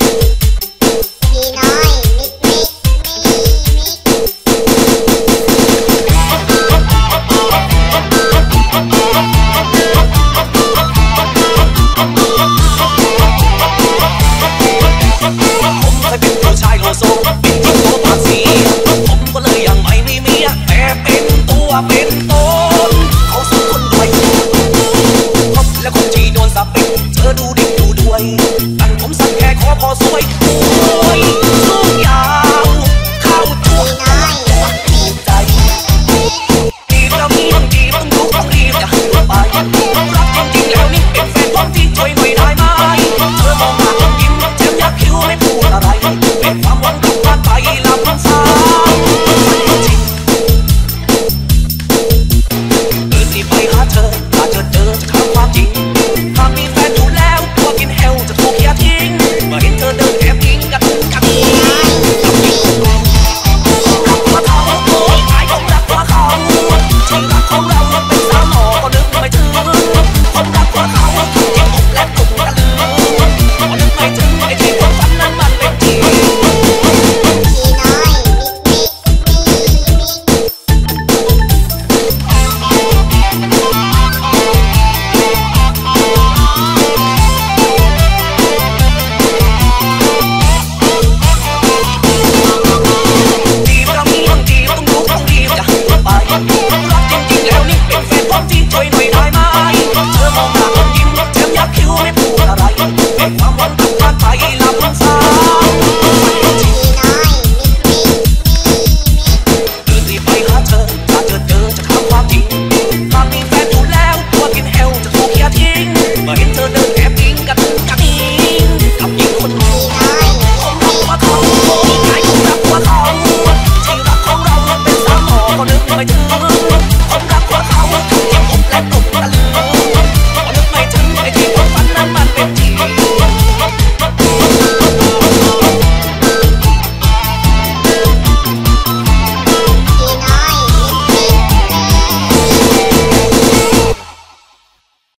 You. ซวยโอ้ยสูงยาวข้าทุกใจดีเรามีต้องดีต้องรู้ต้องรีบอย่าไปรักจริแล้วนี่